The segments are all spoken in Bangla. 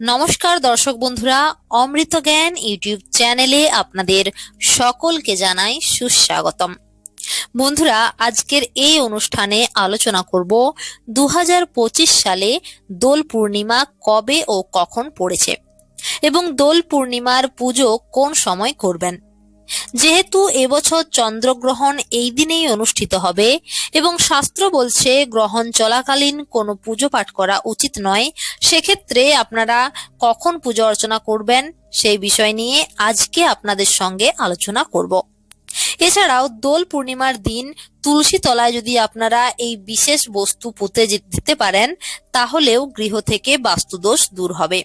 নমস্কার দর্শক বন্ধুরা, অমৃত জ্ঞান ইউটিউব চ্যানেলে আপনাদের সকলকে জানাই সুস্বাগতম। বন্ধুরা, আজকের এই অনুষ্ঠানে আলোচনা করব দু হাজার পঁচিশ সালে দোল পূর্ণিমা কবে ও কখন পড়েছে এবং দোল পূর্ণিমার পুজো কোন সময় করবেন। যেহেতু এবছর চন্দ্রগ্রহণ এই দিনেই অনুষ্ঠিত হবে এবং শাস্ত্র বলছে গ্রহণ চলাকালীন কোনো পুজো পাঠ করা উচিত নয়, সেক্ষেত্রে আপনারা কখন পুজো অর্চনা করবেন সেই বিষয় নিয়ে আজকে আপনাদের সঙ্গে আলোচনা করব। এছাড়াও দোল পূর্ণিমার দিন তুলসী তলায় যদি আপনারা এই বিশেষ বস্তু পুঁতে দিতে পারেন, তাহলেও গৃহ থেকে বাস্তুদোষ দূর হবে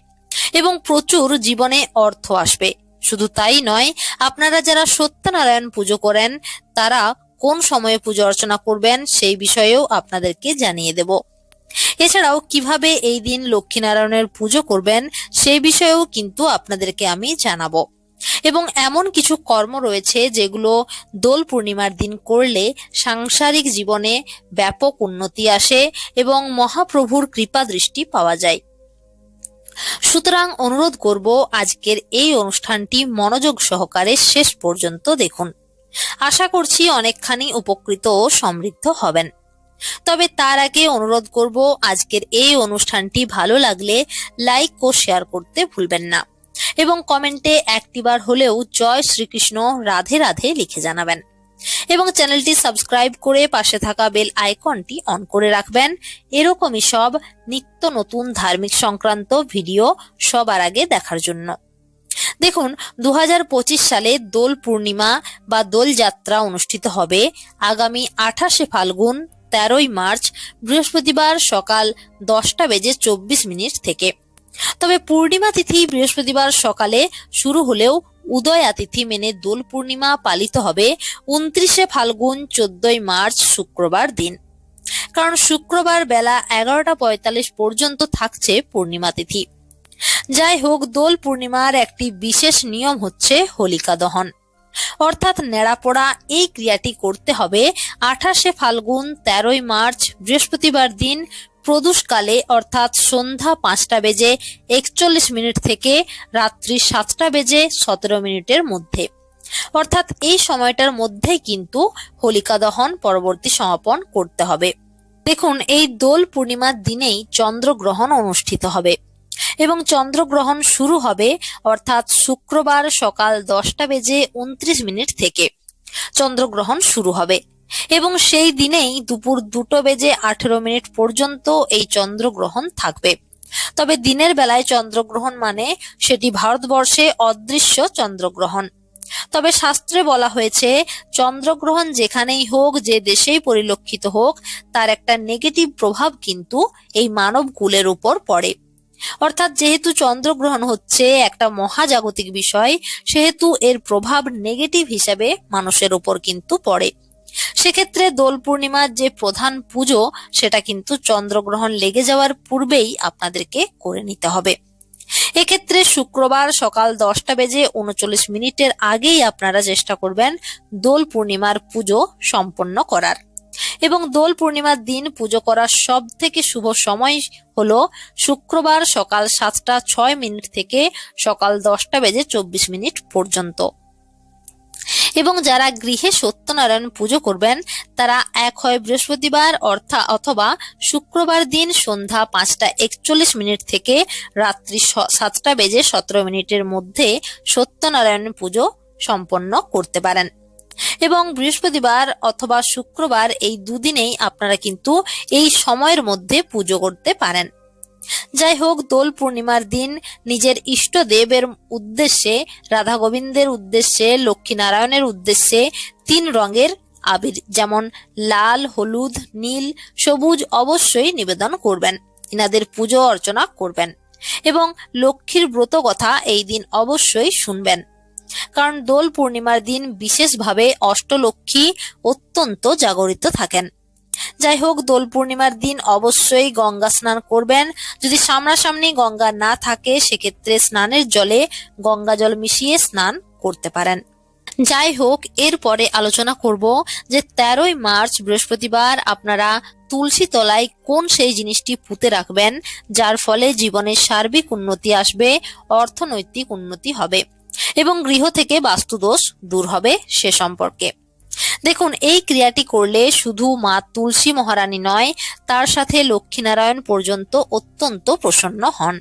এবং প্রচুর জীবনে অর্থ আসবে। শুধু তাই নয়, আপনারা যারা সত্যনারায়ণ পুজো করেন, তারা কোন সময়ে পুজো অর্চনা করবেন সেই বিষয়েও আপনাদেরকে জানিয়ে দেব। এছাড়াও কীভাবে এই দিন লক্ষ্মীনারায়ণের পুজো করবেন সেই বিষয়েও কিন্তু আপনাদেরকে আমি জানাব। এবং এমন কিছু কর্ম রয়েছে যেগুলো দোল পূর্ণিমার দিন করলে সাংসারিক জীবনে ব্যাপক উন্নতি আসে এবং মহাপ্রভুর কৃপা দৃষ্টি পাওয়া যায়। সুতরাং অনুরোধ করব আজকের এই অনুষ্ঠানটি মনোযোগ সহকারে শেষ পর্যন্ত দেখুন। আশা করছি অনেকখানি উপকৃত ও সমৃদ্ধ হবেন। তবে তার আগে অনুরোধ করব আজকের এই অনুষ্ঠানটি ভালো লাগলে লাইক ও শেয়ার করতে ভুলবেন না এবং কমেন্টে একটিবার হলেও জয় শ্রীকৃষ্ণ রাধে রাধে লিখে জানাবেন। এবং চ্যানেলটি সাবস্ক্রাইব করে পাশে থাকা বেল আইকনটি অন করে রাখবেন। এরকমই সব নিত্য নতুন ধার্মিক সংক্রান্ত ভিডিও সবার আগে দেখার জন্য। দেখুন দু হাজার পঁচিশ সালে দোল পূর্ণিমা বা দোল যাত্রা অনুষ্ঠিত হবে আগামী আঠাশে ফাল্গুন, তেরোই মার্চ, বৃহস্পতিবার সকাল দশটা বেজে চব্বিশ মিনিট থেকে। তবে পূর্ণিমা তিথি বৃহস্পতিবার সকালে শুরু হলেও উদয় তিথি মেনে দোল পূর্ণিমা পালিত হবে উনত্রিশে ফাল্গুন, চোদ্দই মার্চ, শুক্রবার দিন। কারণ শুক্রবার বেলা এগারোটা পঁয়তাল্লিশ পর্যন্ত থাকছে পূর্ণিমা তিথি। যাই হোক, দোল পূর্ণিমার একটি বিশেষ নিয়ম হচ্ছে হোলিকা দহন। অর্থাৎ নেড়াপোড়া এই ক্রিয়াটি করতে হবে আঠাশে ফাল্গুন, তেরোই মার্চ, বৃহস্পতিবার দিন প্রদোষকালে, অর্থাৎ সন্ধ্যা পাঁচটা বেজে একচল্লিশ মিনিট থেকে রাত্রি সাতটা বেজে সতেরো মিনিটের মধ্যে। অর্থাৎ এই সময়টার মধ্যে কিন্তু হোলিকা দহন পরবর্তী সমাপন করতে হবে। দেখুন, এই দোল পূর্ণিমার দিনেই চন্দ্রগ্রহণ অনুষ্ঠিত হবে এবং চন্দ্রগ্রহণ শুরু হবে, অর্থাৎ শুক্রবার সকাল দশটা বেজে উনত্রিশ মিনিট থেকে। চন্দ্রগ্রহণ শুরু হবে। এবং সেই দিনেই দুপুর দুটো বেজে আঠেরো মিনিট পর্যন্ত এই চন্দ্রগ্রহণ থাকবে। তবে দিনের বেলায় চন্দ্রগ্রহণ মানে সেটি ভারতবর্ষে অদৃশ্য চন্দ্রগ্রহণ। তবে শাস্ত্রে বলা হয়েছে, চন্দ্রগ্রহণ যেখানেই হোক, যে দেশেই পরিলক্ষিত হোক, তার একটা নেগেটিভ প্রভাব কিন্তু এই মানব কুলের উপর পড়ে। অর্থাৎ যেহেতু চন্দ্রগ্রহণ হচ্ছে একটা মহাজাগতিক বিষয়, সেহেতু এর প্রভাব নেগেটিভ হিসাবে মানুষের উপর কিন্তু পড়ে। সেক্ষেত্রে দোল পূর্ণিমার যে প্রধান পুজো, সেটা কিন্তু চন্দ্রগ্রহণ লেগে যাওয়ার পূর্বেই আপনাদেরকে করে নিতে হবে। এক্ষেত্রে শুক্রবার সকাল দশটা বেজে উনচল্লিশ মিনিটের আগেই আপনারা চেষ্টা করবেন দোল পূর্ণিমার পুজো সম্পন্ন করার। এবং দোল পূর্ণিমার দিন পুজো করার সব থেকে শুভ সময় হল শুক্রবার সকাল সাতটা ছয় মিনিট থেকে সকাল দশটা বেজে চব্বিশ মিনিট পর্যন্ত। এবং যারা গৃহে সত্যনারায়ণ পুজো করবেন, তারা এক হয় বৃহস্পতিবার অর্থাৎ অথবা শুক্রবার দিন সন্ধ্যা পাঁচটা একচল্লিশ মিনিট থেকে রাত্রি সাতটা বেজে সতেরো মিনিটের মধ্যে সত্যনারায়ণ পুজো সম্পন্ন করতে পারেন। এবং বৃহস্পতিবার অথবা শুক্রবার এই দুদিনেই আপনারা কিন্তু এই সময়ের মধ্যে পুজো করতে পারেন। যাই হোক দোল পূর্ণিমার দিন নিজের ইষ্ট দেবের উদ্দেশ্যে রাধা গোবিন্দের উদ্দেশ্যে, লক্ষ্মীনারায়ণের উদ্দেশ্যে তিন রঙের আবির, যেমন লাল, হলুদ, নীল, সবুজ অবশ্যই নিবেদন করবেন। ইনাদের পুজো অর্চনা করবেন এবং লক্ষ্মীর ব্রত কথা এই দিন অবশ্যই শুনবেন। কারণ দোল পূর্ণিমার দিন বিশেষভাবে অষ্টলক্ষ্মী অত্যন্ত জাগরিত থাকেন। যাই হোক, দোল পূর্ণিমার দিন অবশ্যই গঙ্গা স্নান করবেন। যদি সামনাসামনি গঙ্গা না থাকে, সেক্ষেত্রে স্নানের জলে গঙ্গা জল মিশিয়ে স্নান করতে পারেন। যাই হোক, এরপরে আলোচনা করব যে তেরোই মার্চ, বৃহস্পতিবার আপনারা তুলসী তলায় কোন সেই জিনিসটি পুঁতে রাখবেন, যার ফলে জীবনের সার্বিক উন্নতি আসবে, অর্থনৈতিক উন্নতি হবে এবং গৃহ থেকে বাস্তুদোষ দূর হবে সে সম্পর্কে। দেখুন, এই ক্রিয়াটি করলে শুধু মা তুলসী মহারানী নয়, তার সাথে লক্ষ্মীনারায়ণ পর্যন্ত অত্যন্ত প্রসন্ন হন।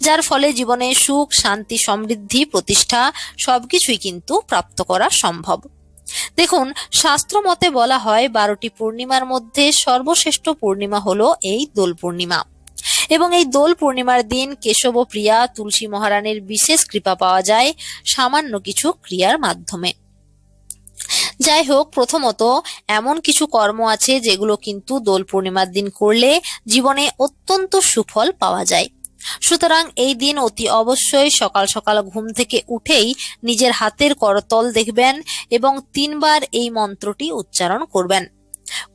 যার ফলে জীবনে সুখ, শান্তি, সমৃদ্ধি, প্রতিষ্ঠা সবকিছুই কিন্তু প্রাপ্ত করা সম্ভব। দেখুন, শাস্ত্র মতে বলা হয়, বারোটি পূর্ণিমার মধ্যে সর্বশ্রেষ্ঠ পূর্ণিমা হলো এই দোল পূর্ণিমা। এবং এই দোল পূর্ণিমার দিন কেশব প্রিয়া, তুলসী মহারানীর বিশেষ কৃপা পাওয়া যায় সামান্য কিছু ক্রিয়ার মাধ্যমে। যাই হোক প্রথমত এমন কিছু কর্ম আছে যেগুলো কিন্তু দোল পূর্ণিমার দিন করলে জীবনে অত্যন্ত সুফল পাওয়া যায়। সুতরাং এই দিন অতি অবশ্যই সকাল সকাল ঘুম থেকে উঠেই নিজের হাতের করতল দেখবেন এবং তিনবার এই মন্ত্রটি উচ্চারণ করবেন।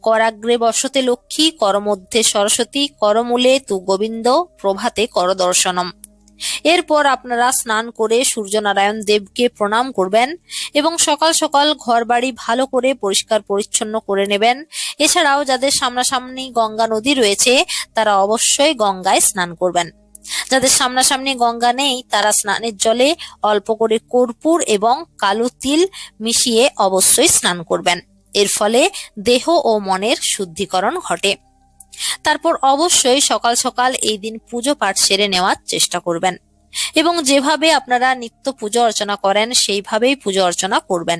করাগ্রে বসতে লক্ষ্মী, করমধ্যে সরস্বতী, করমূলে তু গোবিন্দ, প্রভাতে করদর্শনম। এরপর আপনারা স্নান করে সূর্যনারায়ণ দেবকে প্রণাম করবেন এবং সকাল সকাল ঘর বাড়ি ভালো করে পরিষ্কার পরিচ্ছন্ন করে নেবেন। এছাড়াও যাদের সামনাসামনি গঙ্গা নদী রয়েছে, তারা অবশ্যই গঙ্গায় স্নান করবেন। যাদের সামনাসামনি গঙ্গা নেই, তারা স্নানের জলে অল্প করে কর্পূর এবং কালো তিল মিশিয়ে অবশ্যই স্নান করবেন। এর ফলে দেহ ও মনের শুদ্ধিকরণ ঘটে। তারপর অবশ্যই সকাল সকাল এই দিন পুজো পাঠ সেরে নেওয়ার চেষ্টা করবেন। এবং যেভাবে আপনারা নিত্য পুজো অর্চনা করেন, সেইভাবেই পুজো অর্চনা করবেন।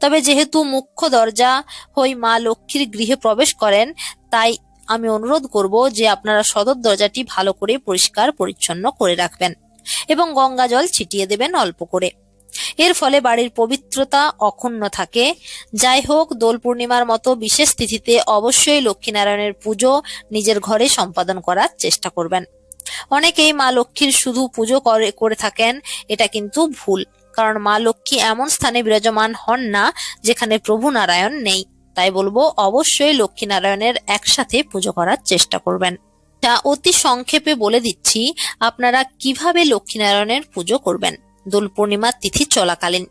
তবে যেহেতু মুখ্য দরজা হই মা লক্ষ্মীর গৃহে প্রবেশ করেন, তাই আমি অনুরোধ করব যে আপনারা সদর দরজাটি ভালো করে পরিষ্কার পরিচ্ছন্ন করে রাখবেন এবং গঙ্গা জল ছিটিয়ে দেবেন অল্প করে। এর ফলে বাড়ির পবিত্রতা অক্ষুণ্ণ থাকে। যাই হোক, দোল পূর্ণিমার মতো বিশেষ তিথিতে অবশ্যই লক্ষ্মীনারায়ণের পুজো নিজের ঘরে সম্পাদন করার চেষ্টা করবেন। অনেকেই মা লক্ষ্মীর শুধু পুজো করে করে থাকেন, এটা কিন্তু ভুল। কারণ মা লক্ষ্মী এমন স্থানে বিরাজমান হন না, যেখানে প্রভু নারায়ণ নেই। তাই বলব, অবশ্যই লক্ষ্মীনারায়ণের একসাথে পুজো করার চেষ্টা করবেন। তা অতি সংক্ষেপে বলে দিচ্ছি, আপনারা কীভাবে লক্ষ্মীনারায়ণের পুজো করবেন? দোল পূর্ণিমার তিথি চলাকালীন।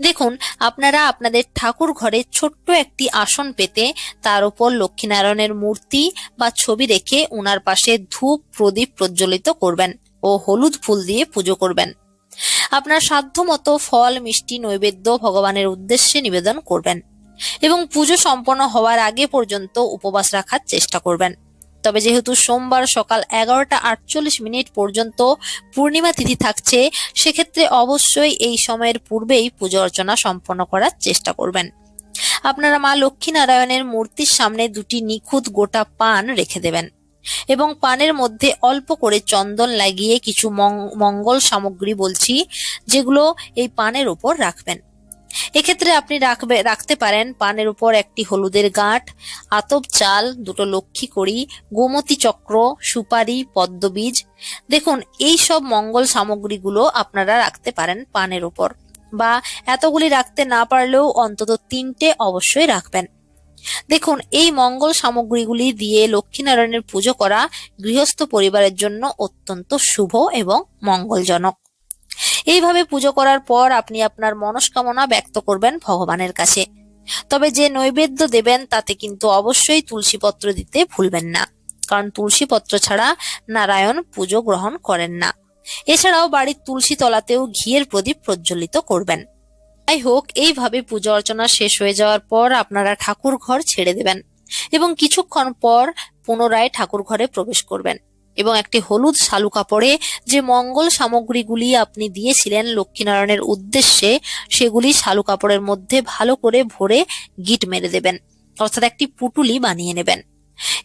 দেখুন, আপনারা আপনাদের ঠাকুর ঘরে ছোট্ট একটি আসন পেতে তার উপর লক্ষ্মীনারায়ণের মূর্তি বা ছবি রেখে ওনার পাশে ধূপ প্রদীপ প্রজ্বলিত করবেন ও হলুদ ফুল দিয়ে পুজো করবেন। আপনার সাধ্যমতো ফল, মিষ্টি, নৈবেদ্য ভগবানের উদ্দেশ্যে নিবেদন করবেন এবং পুজো সম্পন্ন হওয়ার আগে পর্যন্ত উপবাস রাখার চেষ্টা করবেন। তবে যেহেতু সোমবার সকাল এগারোটা আটচল্লিশ মিনিট পর্যন্ত পূর্ণিমা তিথি থাকছে, সেক্ষেত্রে অবশ্যই এই সময়ের পূর্বেই পুজো অর্চনা সম্পন্ন করার চেষ্টা করবেন। আপনারা মা লক্ষ্মীনারায়ণের মূর্তির সামনে দুটি নিখুঁত গোটা পান রেখে দেবেন এবং পানের মধ্যে অল্প করে চন্দন লাগিয়ে কিছু মঙ্গল সামগ্রী বলছি, যেগুলো এই পানের উপর রাখবেন। এক্ষেত্রে আপনি রাখবে, রাখতে পারেন পানের উপর একটি হলুদের গাঁট, আতপ চাল, দুটো লক্ষ্মী করি গোমতী চক্র, সুপারি, পদ্মবীজ। দেখুন, এই সব মঙ্গল সামগ্রীগুলো আপনারা রাখতে পারেন পানের উপর বা এতগুলি রাখতে না পারলেও অন্তত তিনটে অবশ্যই রাখবেন। দেখুন, এই মঙ্গল সামগ্রীগুলি দিয়ে লক্ষ্মীনারায়ণের পুজো করা গৃহস্থ পরিবারের জন্য অত্যন্ত শুভ এবং মঙ্গলজনক। এইভাবে পুজো করার পর আপনি আপনার মনস্কামনা ব্যক্ত করবেন ভগবানের কাছে। তবে যে নৈবেদ্য দেবেন, তাতে কিন্তু অবশ্যই তুলসী পত্র দিতে ভুলবেন না। কারণ তুলসী পত্র ছাড়া নারায়ণ পুজো গ্রহণ করেন না। এছাড়াও বাড়ির তুলসী তলাতেও ঘিয়ের প্রদীপ প্রজ্বলিত করবেন। যাই হোক, এইভাবে পুজো অর্চনা শেষ হয়ে যাওয়ার পর আপনারা ঠাকুর ঘর ছেড়ে দেবেন এবং কিছুক্ষণ পর পুনরায় ঠাকুর ঘরে প্রবেশ করবেন। এবং একটি হলুদ শালু কাপড়ে যে মঙ্গল সামগ্রীগুলি আপনি দিয়েছিলেন লক্ষ্মীনারায়ণের উদ্দেশ্যে, সেগুলি শালু কাপড়ের মধ্যে ভালো করে ভরে গিট মেরে দেবেন, অর্থাৎ একটি পুটুলি বানিয়ে নেবেন।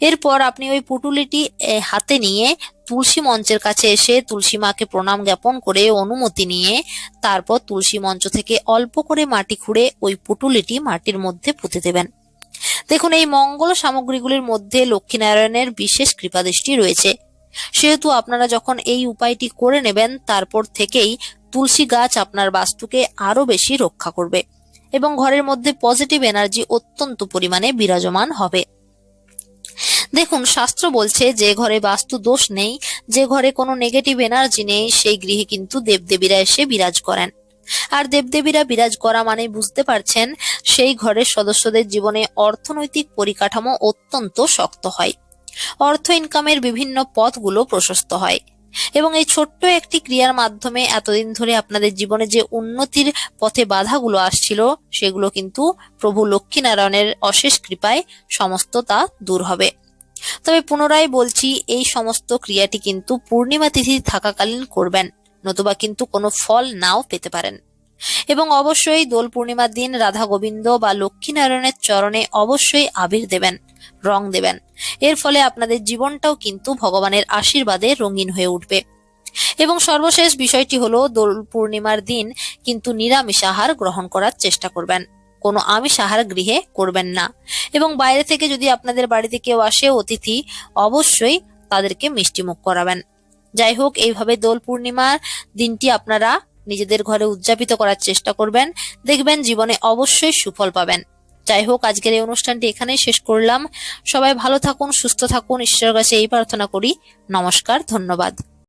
এরপর আপনি ওই পুটুলিটি হাতে নিয়ে তুলসী মঞ্চের কাছে এসে তুলসী মাকে প্রণাম জ্ঞাপন করে অনুমতি নিয়ে তারপর তুলসী মঞ্চ থেকে অল্প করে মাটি খুঁড়ে ওই পুটুলিটি মাটির মধ্যে পুঁতে দেবেন। দেখুন, এই মঙ্গল সামগ্রীগুলির মধ্যে লক্ষ্মীনারায়ণের বিশেষ কৃপাদৃষ্টি রয়েছে। সেহেতু আপনারা যখন এই উপায়টি করে নেবেন, তারপর থেকেই তুলসী গাছ আপনার বাস্তুকে আরও বেশি রক্ষা করবে এবং ঘরের মধ্যে পজিটিভ এনার্জি অত্যন্ত পরিমাণে বিরাজমান হবে। দেখুন, শাস্ত্র বলছে, যে ঘরে বাস্তু দোষ নেই, যে ঘরে কোনো নেগেটিভ এনার্জি নেই, সেই গৃহে কিন্তু দেবদেবীরা এসে বিরাজ করেন। আর দেবদেবীরা বিরাজ করা মানে বুঝতে পারছেন, সেই ঘরের সদস্যদের জীবনে অর্থনৈতিক পরিকাঠামো অত্যন্ত শক্ত হয়। অর্থ ইনকামের বিভিন্ন পথগুলো প্রশস্ত হয়। এবং এই ছোট্ট একটি ক্রিয়ার মাধ্যমে এতদিন ধরে আপনাদের জীবনে যে উন্নতির পথে বাধাগুলো আসছিল, সেগুলো কিন্তু প্রভু লক্ষ্মীনারায়ণের অশেষ কৃপায় সমস্ত তা দূর হবে। তবে পুনরায় বলছি, এই সমস্ত ক্রিয়াটি কিন্তু পূর্ণিমা তিথি থাকাকালীন করবেন, নতুবা কিন্তু কোনো ফল নাও পেতে পারেন। এবং অবশ্যই দোল পূর্ণিমার দিন রাধা গোবিন্দ বা লক্ষ্মীনারায়ণের চরণে অবশ্যই আবির দেবেন, রং দেবেন। এর ফলে আপনাদের জীবনটাও কিন্তু ভগবানের আশীর্বাদে রঙিন হয়ে উঠবে। এবং সর্বশেষ বিষয়টি হলো দোল পূর্ণিমার দিন কিন্তু নিরামিষ আহার গ্রহণ করার চেষ্টা করবেন। কোনো আমিষ আহার গৃহে করবেন না। এবং বাইরে থেকে যদি আপনাদের বাড়িতে কেউ আসে, অতিথি, অবশ্যই তাদেরকে মিষ্টিমুখ করাবেন। যাই হোক, এইভাবে দোল পূর্ণিমার দিনটি আপনারা নিজেদের ঘরে উদযাপিত করার চেষ্টা করবেন। দেখবেন জীবনে অবশ্যই সুফল পাবেন। যাই হোক, আজকের এই অনুষ্ঠানটি এখানেই শেষ করলাম। সবাই ভালো থাকুন, সুস্থ থাকুন। ঈশ্বরের কাছে এই প্রার্থনা করি। নমস্কার, ধন্যবাদ।